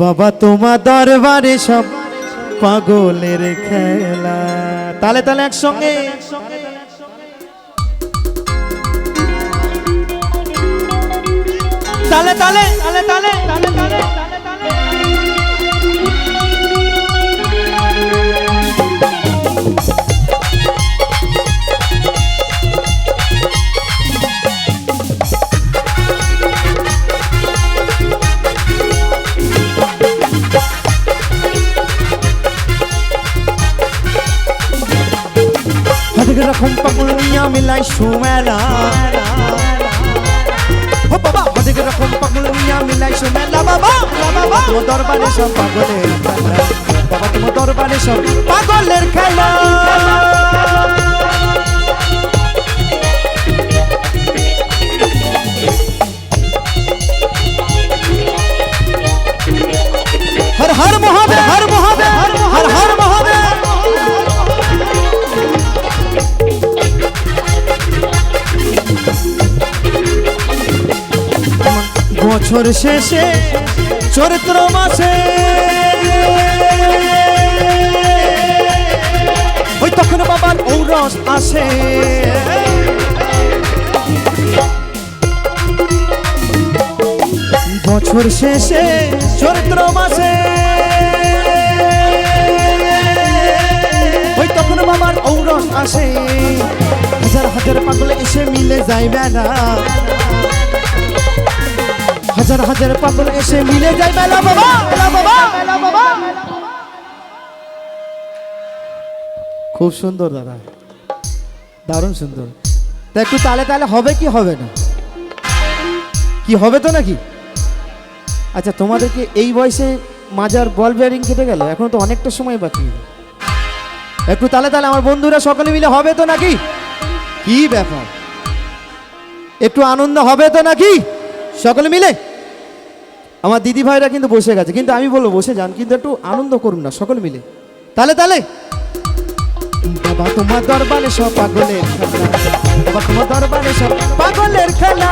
বাবা তোমার দরবারে সব পাগলের খেলা। তালে তালে একসঙ্গে। তালে তালে তালে তালে। মিলাই সুমেলা। ও রকম পাগল মিয়া মিলাই সুমেলা, বাবা তোমার দরবারে সব পাগলের বাবা তোমার দরবারে সব পাগলের খেলা। বছর শেষে চরিত্র মাসে। ওই তখন বাবার ঔরস আসে। বছর শেষে চরিত্র মাসে। ওই তখন বাবার ঔরস আসে। হাজার হাজার পাগল এসে মিলে যায় বেলা হাজার হাজার পাগল এসে মিলে যায় মেলা বাবা মেলা বাবা খুব সুন্দর দাদা, দারুণ সুন্দর। তা একটু তালে তালে হবে কি হবে না? কি হবে তো নাকি? আচ্ছা তোমাদেরকে এই বয়সে মাজার বল বিয়ারিং কেটে গেল, এখন তো অনেকটা সময় বাকি। একটু তালে তালে আমার বন্ধুরা সকলে মিলে হবে তো নাকি? কি ব্যাপার? একটু আনন্দ হবে তো নাকি? সকলে মিলে? আমার দিদি ভাইরা কিন্তু বসে গেছে, কিন্তু আমি বলব, বসে যান, কিন্তু একটু আনন্দ করুন না, সকল মিলে। তাহলে তাহলে বাবা তোমার দরবারে সব পাগলের খেলা। বাবা তোমার দরবারে সব পাগলের খেলা।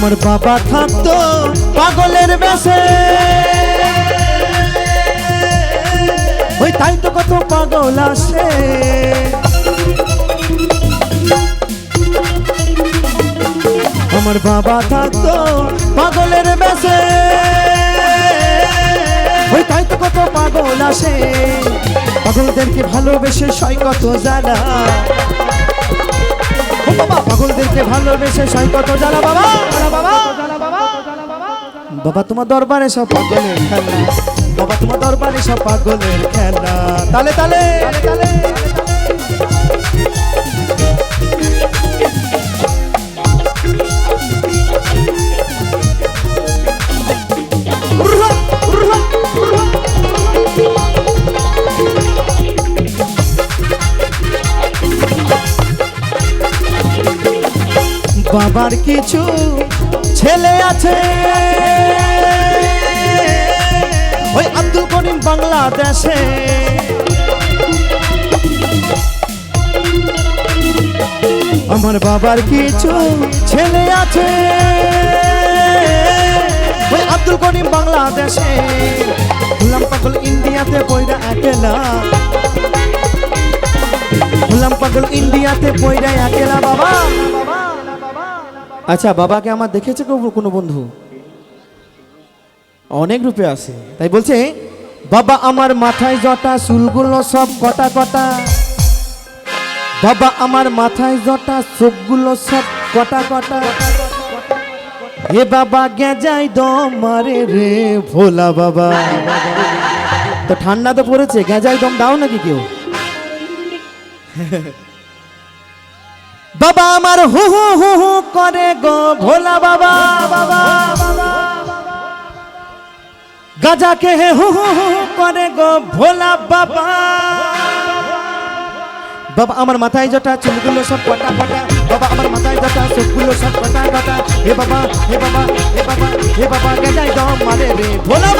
আমার বাবা থাকতো পাগলের বেশে। ওই তাই তো কত পাগল আসে। আমার বাবা থাকতো পাগলের বেশে। ওই তাই তো কত পাগল আসে। পাগলদেরকে ভালোবেসে সয় কত জানা। বাবা তোমার দরবারে সব পাগলের খেলা। বাবা, তোমার দরবারে সব পাগলের খেলা। তালে তালে তালে তালে। বাবার কিছু ছেলে আছে। ওই আব্দুল করিম বাংলাদেশে। আমার বাবার কিছু ছেলে আছে। ওই আব্দুল করিম বাংলাদেশে। গুলাম পাগল ইন্ডিয়াতে পয়রা একেলা গুলাম পাগল ইন্ডিয়াতে পয়রা একেলা বাবা। আচ্ছা বাবাকে আমার দেখেছে কোনো বন্ধু? অনেক রূপে আছে। তাই বলছে, বাবা, আমার মাথায় জটা, চুলগুলো সব কটা কটা। বাবা, আমার মাথায় জটা, চোখগুলো সব কটা কটা। এ বাবা, গেজাই দম মারে রে ভোলা বাবা। তো ঠান্ডা তো পড়েছে, গেজাই দম দাও নাকি কেউ? বাবা আমার হু হু হু হু করে গো ভোলা বাবা বাবা গাজাকে হে হু হু হু হু করে গো ভোলা বাবা। বাবা আমার মাথায় জটা, চুলগুলো সব পটা পটা। বাবা আমার মাথায় ব্যথা সবগুলো সব কথা কথা হে বাবা হে বাবা হে বাবা হে বাবা গেজাই দম মারে রে, ভোলা